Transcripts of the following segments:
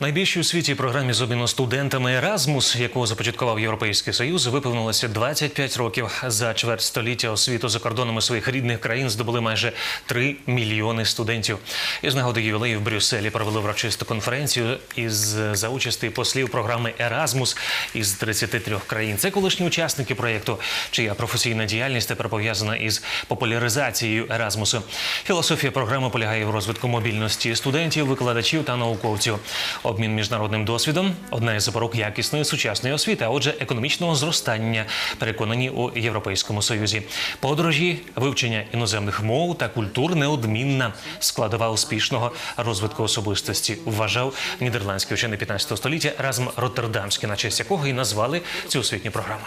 Найбільшій у світі програмі з обміну студентами Еразмус, яку започаткував Європейський Союз, виповнилося 25 років. За чверть століття освіту за кордонами своїх рідних країн здобули майже 3 мільйони студентів. Із нагоди ювілею в Брюсселі провели врочисту конференцію із за участі послів програми Еразмус із 33 країн. Це колишні учасники проєкту, чия професійна діяльність тепер пов'язана із популяризацією Еразмусу. Філософія програми полягає в розвитку мобільності студентів, викладачів та науковців. Обмін міжнародним досвідом одна із запорук якісної сучасної освіти, а отже, економічного зростання, переконані у Європейському Союзі. Подорожі, вивчення іноземних мов та культур неодмінна складова успішного розвитку особистості, вважав нідерландський учений 15 століття разом Роттердамський, на честь якого і назвали цю освітню програму.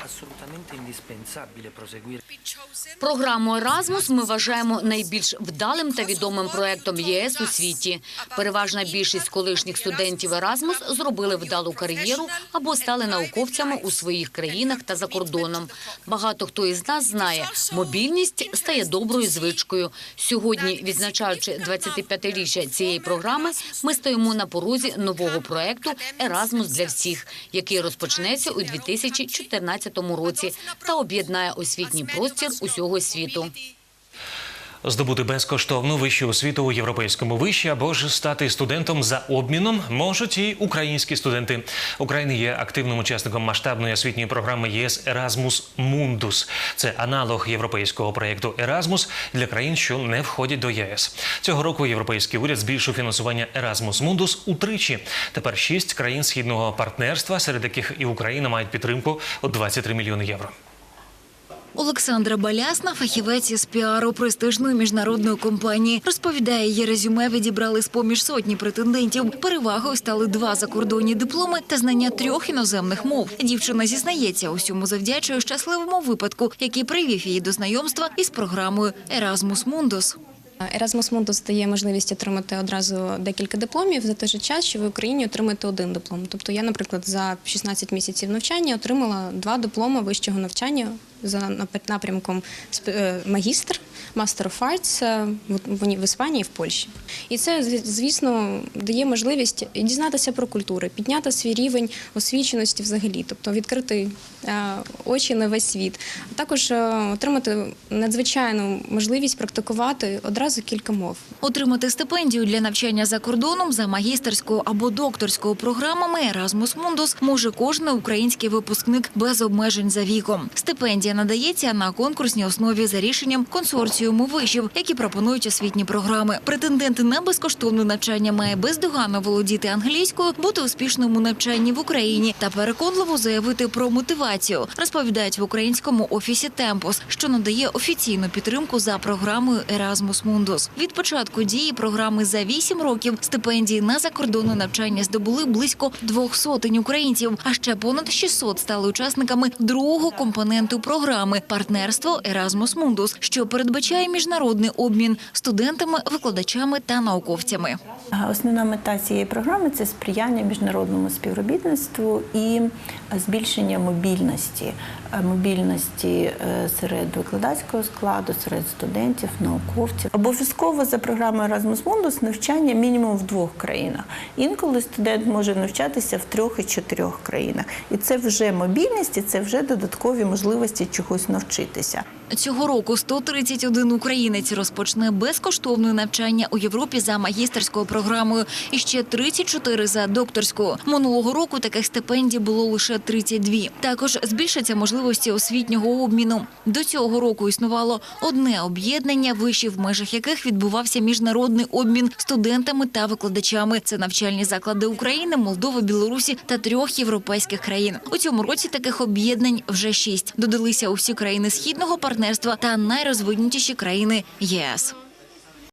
Програму Еразмус ми вважаємо найбільш вдалим та відомим проектом ЄС у світі. Переважна більшість колишніх студентів Еразмус зробили вдалу кар'єру або стали науковцями у своїх країнах та за кордоном. Багато хто із нас знає, мобільність стає доброю звичкою. Сьогодні, відзначаючи 25-річчя цієї програми, ми стоїмо на порозі нового проекту Еразмус для всіх, який розпочнеться у 2014 році та об'єднає освітній простір усього світу. Здобути безкоштовну вищу освіту у європейському виші або ж стати студентом за обміном можуть і українські студенти. Україна є активним учасником масштабної освітньої програми ЄС Erasmus Mundus. Це аналог європейського проєкту Erasmus для країн, що не входять до ЄС. Цього року європейський уряд збільшив фінансування Erasmus Mundus утричі. Тепер шість країн східного партнерства, серед яких і Україна мають підтримку у 23 мільйони євро. Олександра Балясна, фахівець із піару престижної міжнародної компанії, розповідає, її резюме відібрали з поміж сотні претендентів. Перевагою стали два закордонні дипломи та знання трьох іноземних мов. Дівчина зізнається, усьому завдячує щасливому випадку, який привів її до знайомства із програмою Erasmus Mundus. Erasmus Mundus дає можливість отримати одразу декілька дипломів за той же час, що в Україні отримаєте один диплом. Тобто я, наприклад, за 16 місяців навчання отримала два дипломи вищого навчання за нап- напрямком е, магістр, Arts е, в- Іспанії в Польщі. І це, звісно, дає можливість дізнатися про культури, підняти свій рівень освіченості взагалі, тобто відкрити е, очі на весь світ, а також е, отримати надзвичайну можливість практикувати одразу кілька мов. Отримати стипендію для навчання за кордоном за магістерською або докторською програмами Erasmus Mundus може кожен український випускник без обмежень за віком. Стипендія надається на конкурсній основі за рішенням консорціуму вишів, які пропонують освітні програми. Претендент на безкоштовне навчання має бездоганно володіти англійською, бути успішним у навчанні в Україні та переконливо заявити про мотивацію. Розповідають в українському офісі Темпос, що надає офіційну підтримку за програмою Erasmus Mundus. Від початку дії програми за 8 років стипендії на закордонне навчання здобули близько двох сотень українців, а ще понад 600 стали учасниками другого компоненту програми партнерство Erasmus Mundus, що передбачає міжнародний обмін студентами, викладачами та науковцями. Основна мета цієї програми це сприяння міжнародному співробітництву і збільшення мобільності, мобільності е, серед викладацького складу, серед студентів, науковців. Обов'язково за програмою Erasmus Mundus навчання мінімум в двох країнах. Інколи студент може навчатися в трьох і чотирьох країнах, і це вже мобільність, і це вже додаткові можливості чогось навчитися. Цього року 131 українець розпочне безкоштовне навчання у Європі за магістерською програмою і ще 34 за докторською. Минулого року таких стипендій було лише 32. Також збільшаться можливості освітнього обміну. До цього року існувало одне об'єднання вишів, в межах яких відбувався міжнародний обмін студентами та викладачами. Це навчальні заклади України, Молдови, Білорусі та трьох європейських країн. У цьому році таких об'єднань вже шість. Додалися усі країни східного партнерства та найрозвинутіші країни ЄС.